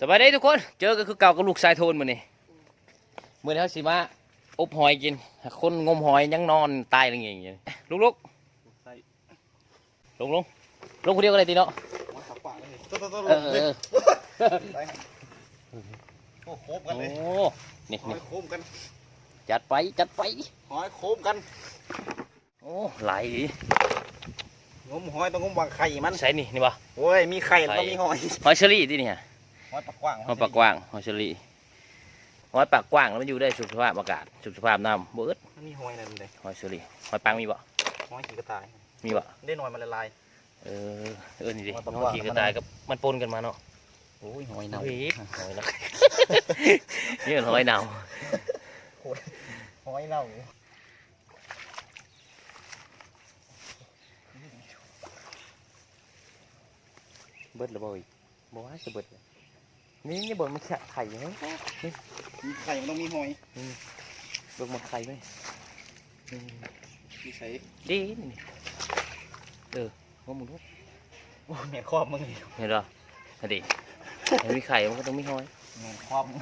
สบายดีทุกคน เจอก็คือเก่ากับลูกชายโทนมาเนี่เมื่อเช้าสิมาอบหอยกินหากคนงมหอยยังนอนตายอะไรอย่างเงี้ยลุกลุกใส่ลุกลุกลุกคนเดียวกันเลยตีเนาะมาขับปากเลยต้นต้นต้นเออเออใส่โอ้โคบกัโอ้นเลยนี่หอนี่ยโคบกัน จัดไปจัดไปหอยโคบกัน โอ้ไหลายดีงมหอยต้องงมวางไข่มันใส่นี่นี่ปะโอ้ยมีไข่แล้วก็มีหอยหอยเชอรี่ที่นี่ฮะห อยปากกว้างหอยปากกว้างหอยเชอรี่หอยปากกว้างแล้วมันอยู่ได้สุขภาพอากาศสุขภาพน้ำเบิดมันมีหอยนั่นเลยหอยเชอรี่หอยปังมีบ่หอยขี้กระต่ายมีบ่ได้หน่อยมันละลายเออเออนี่ดิหอยปากน้กองว้างขี่กระต่ายกับมันปนกันมาเนาะโอ้ยหอยเน่าเฮ้ยหอยเน่านี่มันหอยเน่าหอยเน่าเบิดหรือบ่อยบ่ว่าจะเบิดเลย นี่นี่เบิดมันแค่ไข่ไหมมีไข่มันต้องมีหอยเบิดมันไข่ไหมมีใส่ดีนี่เออว่ามึงรู้โอ้ยแม่ครอบมึงเห็นเหรอฮะดิมันมีไข่มันก็ต้องมีหอยแม่ครอบมึง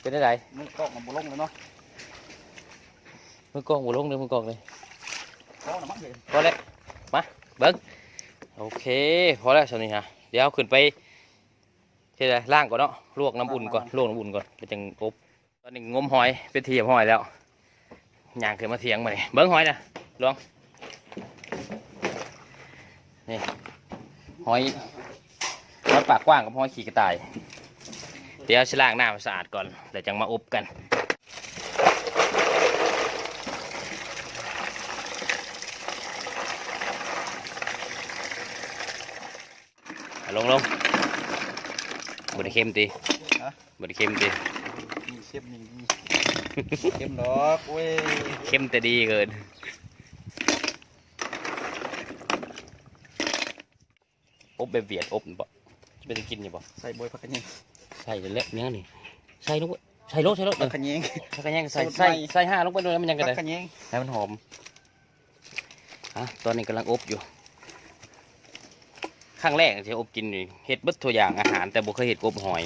เป็นได้ไรมึงกอกมันบุลงเลยเนาะมือกล้องบุลงเลยมือกล้องเลยกอกน้ำมันเลยพอแล้วมาเบิ้ง โอเคพอแล้วสำนี้ฮะเดี๋ยวขึ้นไปเช่ไรล่างก่อนเนาะลวกน้ำอุ่นก่อนลวกน้ำอุ่นก่อนไปจังกบตอนนี้งมหอยเป็นเทียมหอยแล้วย่างขึ้นมาเทียงมาเนี่ยเบิ้งหอยนะลองนี่หอยหอยปากกว้างกับหอยขี่กระต่าย เดี๋ยวชิล้างหน้าให้สะอาดก่อนเดี๋ยวจังมาอบกัน ลงลงบไดเข้มตีบไดเข้มตีมีเข้มอย่างดีเข้มดอกเว้ยเข้มแต่ดีเกินอบแบบเวียดอบบ่จะไปกินอยู่บ่ใส่บอยผักกระเนียงใส่เลยแหละเนี้ยนี่ใส่ลงไปใส่รถใส่รถเอผัอกกระเนียงถ้ากันยังใส่สูตรใส่ใหม่ใส่ห้าลงไปเลยมันยังผักันกเลยกระเนียงให้มันหอมฮะตอนนี้กำลังอบอยู่ค รั้งแรกที่อบกินนี่เห็ดเบิดตัวอย่างอาหาร แต่บ่เคยเห็ดอบหอย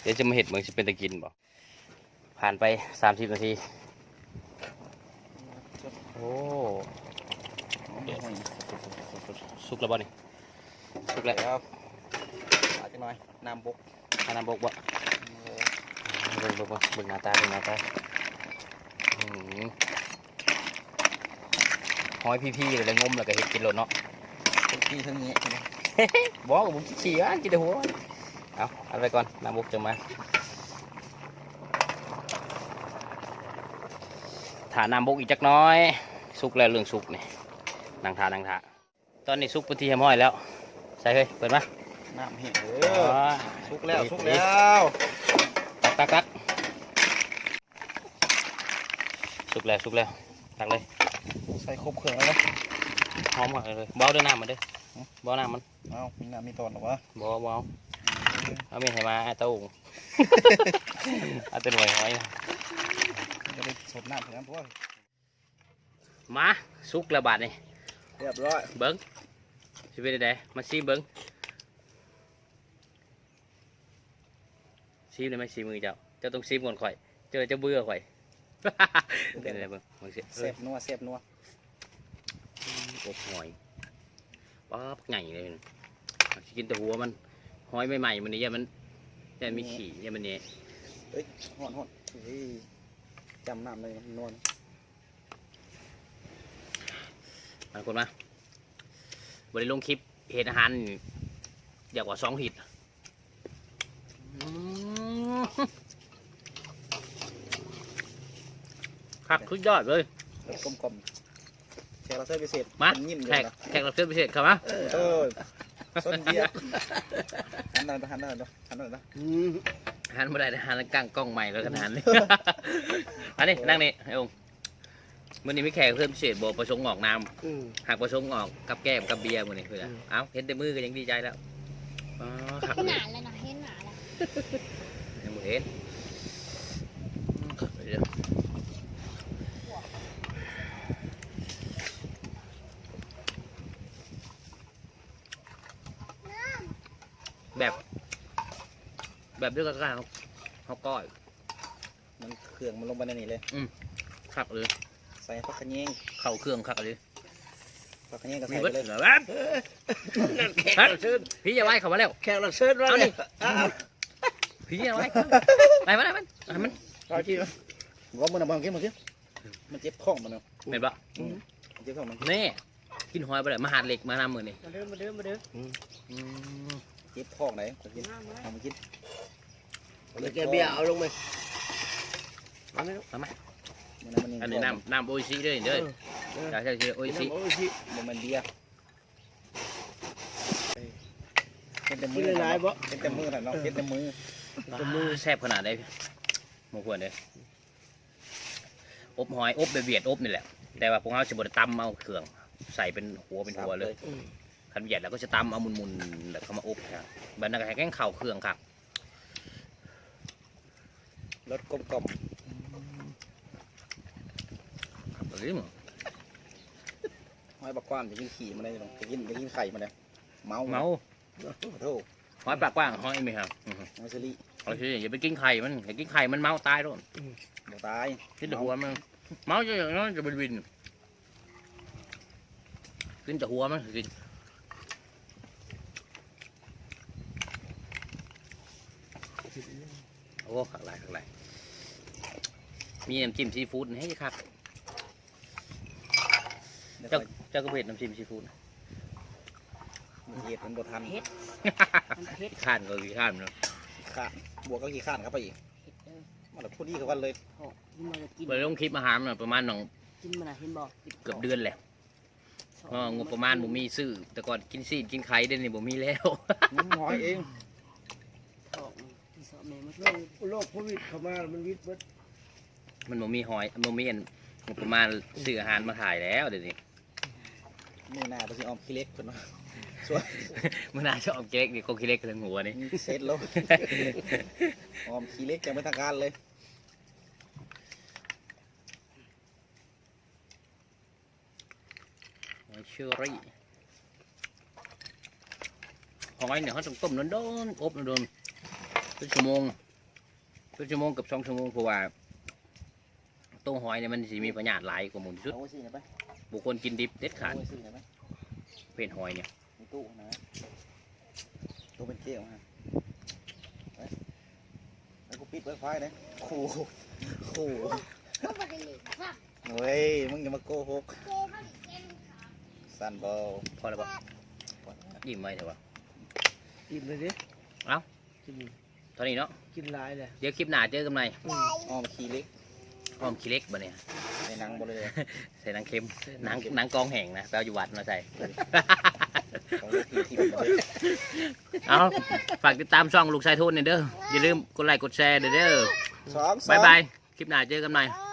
เดี๋ยวจะมาเห็ดมันจะเป็นตะกินบ่ผ่านไปสามสิบนาที โอ้สุกแล้วบ่นี่สุกแล้วแล้วอาจจะหน่อยน้ำบกอาน้ำบกบ่เบิ่งเบิ่งเบิ่งเบิ่งหน้าตาเบิ่งหน้าตาอื้อหือหอยพี่ๆเลยแล้วงมแล้วก็เห็ดกินโลดเนาะทุกที่ทั้งนี้บอกกับผม ขี้อะกินแต่หัวเอาเอาไปก่อนน้ำบกจะมาถาน้ำบกอีกจักหน้อยสุกแล้วเรื่องสุกนี่นางทานางทาตอนนี้สุกเป็นที่เรียบร้อยแล้ว ใส่เฮ้ยเปิดมาน้ำเห็ดเออ๋ออสุกแล้วสุกแล้วตักตักตักสุกแล้วสุกแล้วตักเลยใส่ครบเครื่องแล้วนะหอมมากเลยเบาด้วยน้ำมันเด้อเบาน้ำมันเอามีน้ำมีตอนหรอวะเบาเบาเอาไม่ให้มาไอ้เต้าเอาแตัวหน่วยหอยนะจะได้สดน้ำเพื่อนพวกมาสุกแล้วบาดนี่เรียบร้อยเบิ้งสิเป็นไดมาซีเบิ้งซีเลยไหมซีมือเจ้าเจ้าต้องซีก่อนข่อยเจอเจ้าเบื่อข่อยเป็นอะไรเบิ้งมึงสิเสียบนัวเสียบนัวอบหอย ป๊อบใหญ่เลยมันสิกินแต่หัวมันหอยใหม่ๆมันนี่อย่ามันอย่ามีขี่อย่ามันเนี่ยเฮ้ยหอนหอนเฮ้ยจำน้ำเลยนวลมาคนมาบริลงคลิปเหตุอาหารนี่อยากกว่าสองหิตอืมคักสุดยอดเลยกลมกลมแข กรับเชิญพิเศษมาเป็นยิ้มอยู่แขกนะแขกรับเชิญพิเศษครับมาเออส้นเบียร์หันหน้าหันหน้าหันหน้าหันหน้าอาหารไม่ได้นะอาหารกลางกล้องใหม่แล้วกันอาหารนี่อันนี้นั่งนี่ไอ้องค์วันนี้ไม่แขกรับเพิ่มพิเศษบอกประสงค์ออกนามหากประสงค์ออกกับแก้มกับเบียร์วันนี้คืออะไรเอ้าเห็นแต่มือก็ยังดีใจแล้วอ๋อขักเห็นเลหยนาแล้วนะเห็นหนาแล้วยังบ่เห็นเดี๋ยว แบบ แบบด้วยกันเขาเขาก้อยมันเครื่องมันลงไปในนี้เลยคักเลยใส่ผักขะแยงเข้าเครื่องคักเลยผักขะแยงก็มีใส่เบิไปดเลยเหรอวะแขกรับเชิญพี่อย่าไว้เขามาแล้วแขกรับเชิญว่าเอาดิเนี่ยอ้าวพี่อย่าไว้ไปมาได้มันเอามันเอาที่ว่ามันเอาบางเก็บมาเก็บมันเจ็บท้องมันเนาะเห็นปะมันเจ็บท้องมันนี่กินหอยไปเลยมาหาดเหล็กมานำมือนี่มาเด้อมาเด้อมาเด้ออืม เจ็บท้องไหนก็กินเอามากินเดี๋ยวแกเบียร์เอาลงไปมาไหมลูกมาไมมันมันอันนี้น้ำน้ำโออิชิเด้อเด้อเออใช่ใช่ใช่โออิชิน้ำโอ้ยสิมันมันเบียร์เป็นแต่มือหลายบ่เป็นแต่มือน่ะเนาะเป็นแต่มือเตัวมือแซ่บขนาดไหนหมควรเลยอบหอยอบเบียดอบนี่แหละแต่ว่าพวกเราจะบดตำเอาเครื่อง ใส่เป็นหัวเป็นหัวเลย ขันเบียดแล้วก็จะตำเอามุนๆแล้วเขามาอบครับบันนั้นก็ให้แกงเข่าเครื่องครับรสกลมกล่อมครับเรื่องหอยบักกว้านจะกินขี่มันได้ลงจะกินจะกินไข่มันได้เมาเมาโอ้โธ่หอยปากกว้างหอยไหมครับอือฮึหอยเชอรี่เอาสิอย่าไปกินไข่มันอย่ากินไข่มันเมาตายด้วยบ่ตายกินแต่หัวมันเมาจะอย่างนั้นจะเป็นวินกินแต่หัวมันกิน โอ้ขักหลายขักหลายมีน้ำจิ้มซีฟู้ดให้ครับเดี๋ยวเจ้าค่อยเจ้าก็เผ็ดน้ำจิ้มซีฟู้ดเหตุมันบ่ทันมันเผ็ดขี้ข้านก็ขี้ข้านเนาะขี้ข้านบวกก็ขี้ข้านเข้าไปอีกเผ็ดเออมาแล้วพูดดีกับวันเลยโอ้กินมาแล้วกินไปลงคลิปอาหารมาประมาณหนองกินมาแล้วเห็นบ่เกือบเดือนแหละก็งบประมาณบ่มีซื้อแต่ก่อนกินซีนกินไข่เดี๋ยวนี้บ่มีแล้วน้ำหอยเองท้องที่สอบ แม่มาโรคโรคโควิดเข้ามามันวิทย์เบิดมันบ่มีหอยบ่มีอันงบประมาณซื้ออาหารมาขายแล้วเดี๋ยวนี้มือหน้าไปสิออมขี้เล็กคนว่าส่วนมันน่าจะออกเก๊กดิโคคิเล็กถึงหัวนี่เซ็ตแล้วออมขี้เล็กยังไม่ทางการเลยหอยเชอรี่หอยเนี่ยเขาต้องต้มนานๆอบนานๆ เป็นชั่วโมงเป็นชั่วโมงเกับสองชั่วโมงเพราะว่าต้มหอยเนี่ยมันสิมีประหยัดหลายกว่าหมูที่สุดเอาไว้สิเห็นไหมบุคคลกินดิบเด็ดขาดเอาไว้สิเห็นไหมเพศหอยเนี่ยในตู้นะตู้เป็นเกลียวฮะไปแล้วกูปิดไวไฟเลยขู่ขู่เฮ้ยมึงอย่ามาโกหกสั่นเบาพอแล้วปะยิ้มไว้เถอะวะกินเลยดิเอ้า กินเท่านี้เนาะกินหลายเลย เดี๋ยวคลิปหน้าเจอกันใหม่อืมอ้อมขี้เล็กพร้อมขี้เล็กบ่เนี่ยในหนังบ่เลยใส่หนังเค็มหนังหนังกองแห้งนะไปเอาอยู่วัดมาใส่ของเล็กที่ที่บ่เลยเอาฝากติดตามช่องลูกชายโทนเนี่ยเด้ออย่าลืมกดไลค์กดแชร์เด้อเด้อสองสองบายบายคลิปหน้าเจอกันใหม่ Bye.